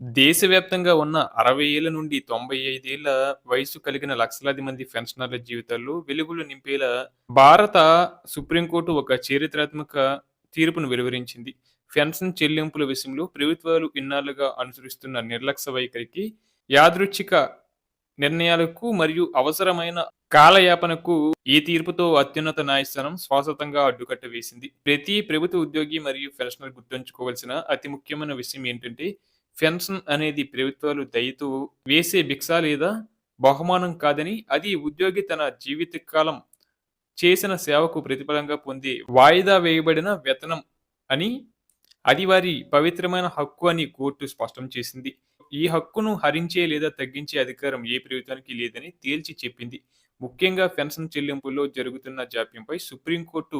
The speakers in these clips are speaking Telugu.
దేశవ్యాప్తంగా ఉన్న 60 ఏళ్ళ నుండి తొంభై ఐదేళ్ళ వయసు కలిగిన లక్షలాది మంది పెన్షనర్ల జీవితాల్లో వెలుగులు నింపేలా భారత సుప్రీంకోర్టు ఒక చారిత్రాత్మక తీర్పును వెలువరించింది. పెన్షన్ చెల్లింపుల విషయంలో ప్రభుత్వాలు ఇన్నాళ్ళుగా అనుసరిస్తున్న నిర్లక్ష్య వైఖరికి, యాదృచ్ఛిక నిర్ణయాలకు మరియు అవసరమైన కాలయాపనకు ఈ తీర్పుతో అత్యున్నత న్యాయస్థానం శాశ్వతంగా అడ్డుకట్ట వేసింది. ప్రతి ప్రభుత్వ ఉద్యోగి మరియు పెన్షనర్ గుర్తుంచుకోవాల్సిన అతి ముఖ్యమైన విషయం ఏంటంటే పెన్షన్ అనేది ప్రభుత్వాలు దయతో వేసే భిక్ష లేదా బహుమానం కాదని, అది ఉద్యోగి తన జీవితకాలం చేసిన సేవకు ప్రతిఫలంగా పొందే వాయిదా వేయబడిన వేతనం అని, అది వారి పవిత్రమైన హక్కు అని కోర్టు స్పష్టం చేసింది. ఈ హక్కును హరించే లేదా తగ్గించే అధికారం ఏ ప్రభుత్వానికి లేదని తేల్చి చెప్పింది. ముఖ్యంగా పెన్షన్ చెల్లింపుల్లో జరుగుతున్న జాప్యంపై సుప్రీంకోర్టు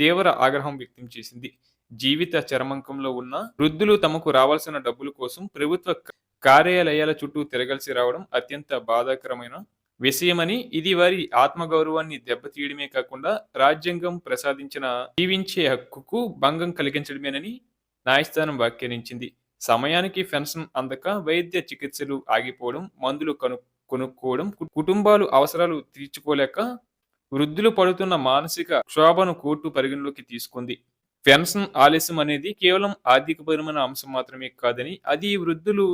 తీవ్ర ఆగ్రహం వ్యక్తం చేసింది. జీవిత చరమంకంలో ఉన్న వృద్ధులు తమకు రావాల్సిన డబ్బుల కోసం ప్రభుత్వ కార్యాలయాల చుట్టూ తిరగాల్సి రావడం అత్యంత బాధాకరమైన విషయమని, ఇది వారి ఆత్మగౌరవాన్ని దెబ్బతీయడమే కాకుండా రాజ్యాంగం ప్రసాదించిన జీవించే హక్కుకు భంగం కలిగించడమేనని న్యాయస్థానం వ్యాఖ్యానించింది. సమయానికి పెన్షన్ అందక వైద్య చికిత్సలు ఆగిపోవడం, మందులు కను కొనుక్కోవడం, కుటుంబాలు అవసరాలు తీర్చుకోలేక వృద్ధులు పడుతున్న మానసిక క్షోభను కోర్టు పరిగణలోకి తీసుకుంది. పెన్షన్ ఆలస్యం అనేది కేవలం ఆర్థికపరమైన అంశం మాత్రమే కాదని, అది వృద్ధులు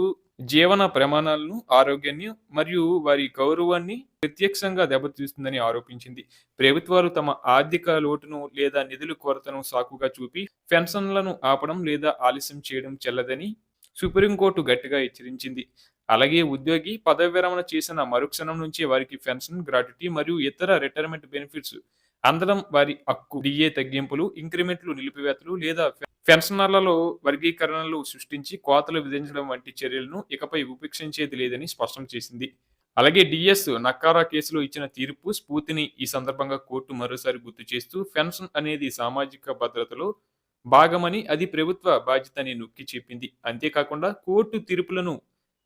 జీవన ప్రమాణాలను, ఆరోగ్యాన్ని మరియు వారి గౌరవాన్ని ప్రత్యక్షంగా దెబ్బతీస్తుందని ఆరోపించింది. ప్రభుత్వాలు తమ ఆర్థిక లోటును లేదా నిధుల కొరతను సాకుగా చూపి పెన్షన్లను ఆపడం లేదా ఆలస్యం చేయడం చెల్లదని సుప్రీంకోర్టు గట్టిగా హెచ్చరించింది. అలాగే ఉద్యోగి పదవీ విరమణ చేసిన మరుక్షణం నుంచే వారికి పెన్షన్, గ్రాట్యుటీ మరియు ఇతర రిటైర్మెంట్ బెనిఫిట్స్ అందడం వారి హక్కు. డిఏ తగ్గింపులు, ఇంక్రిమెంట్లు నిలిపివేతలు లేదా పెన్షనర్లలో వర్గీకరణలు సృష్టించి కోతలు విధించడం వంటి చర్యలను ఇకపై ఉపేక్షించేది లేదని స్పష్టం చేసింది. అలాగే డిఎస్ నక్కారా కేసులో ఇచ్చిన తీర్పు స్ఫూర్తిని ఈ సందర్భంగా కోర్టు మరోసారి గుర్తు చేస్తూ పెన్షన్ అనేది సామాజిక భద్రతలో భాగమని, అది ప్రభుత్వ బాధ్యత అని నొక్కి చెప్పింది. అంతేకాకుండా కోర్టు తీర్పులను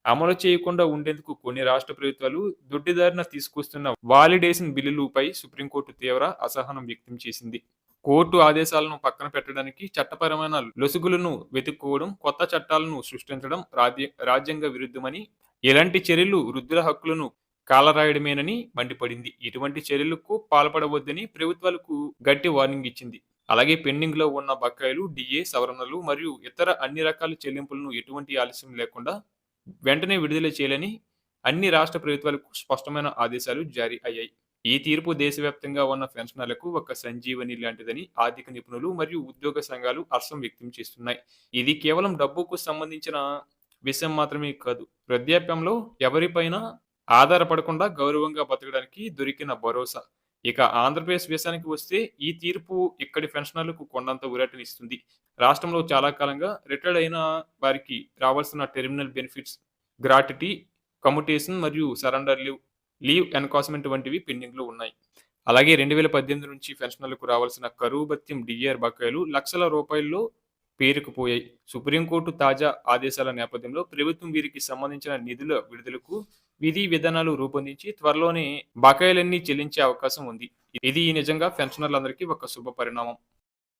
అమలు చేయకుండా ఉండేందుకు కొన్ని రాష్ట్ర ప్రభుత్వాలు దొడ్డిదారిన తీసుకొస్తున్న వాలిడేషన్ బిల్లులపై సుప్రీంకోర్టు తీవ్ర అసహనం వ్యక్తం చేసింది. కోర్టు ఆదేశాలను పక్కన పెట్టడానికి చట్టపరమైన లొసుగులను వెతుక్కోవడం, కొత్త చట్టాలను సృష్టించడం రాజ్య రాజ్యాంగ విరుద్ధమని, ఎలాంటి చర్యలు వృద్ధుల హక్కులను కాలరాయడమేనని మండిపడింది. ఇటువంటి చర్యలకు పాల్పడవద్దని ప్రభుత్వాలకు గట్టి వార్నింగ్ ఇచ్చింది. అలాగే పెండింగ్లో ఉన్న బకాయిలు, డిఏ సవరణలు మరియు ఇతర అన్ని రకాల చెల్లింపులను ఎటువంటి ఆలస్యం లేకుండా వెంటనే విడుదల చేయాలని అన్ని రాష్ట్ర ప్రభుత్వాలకు స్పష్టమైన ఆదేశాలు జారీ అయ్యాయి. ఈ తీర్పు దేశవ్యాప్తంగా ఉన్న పెన్షనర్లకు ఒక సంజీవని లాంటిదని ఆర్థిక నిపుణులు మరియు ఉద్యోగ సంఘాలు హర్షం వ్యక్తం చేస్తున్నాయి. ఇది కేవలం డబ్బుకు సంబంధించిన విషయం మాత్రమే కాదు, వృద్ధాప్యంలో ఎవరిపైనా ఆధారపడకుండా గౌరవంగా బతకడానికి దొరికిన భరోసా. ఇక ఆంధ్రప్రదేశ్ విషయానికి వస్తే ఈ తీర్పు ఇక్కడి పెన్షనర్లకు కొండంత ఊరటనిస్తుంది. రాష్ట్రంలో చాలా కాలంగా రిటైర్డ్ అయిన వారికి రావాల్సిన టెర్మినల్ బెనిఫిట్స్, గ్రాటిటీ కమ్యుటేషన్ మరియు సరెండర్ లీవ్, లీవ్ ఎన్కాస్మెంట్ వంటివి పెండింగ్లో ఉన్నాయి. అలాగే రెండు వేల పద్దెనిమిది నుంచి పెన్షనర్లకు రావాల్సిన కరువు భత్యం, డిఆర్ బకాయిలు లక్షల రూపాయల్లో పేరుకుపోయాయి. సుప్రీంకోర్టు తాజా ఆదేశాల నేపథ్యంలో ప్రభుత్వం వీరికి సంబంధించిన నిధుల విడుదలకు విధి విధానాలు రూపొందించి త్వరలోనే బకాయిలన్నీ చెల్లించే అవకాశం ఉంది. ఇది నిజంగా పెన్షనర్లందరికీ ఒక శుభ పరిణామం.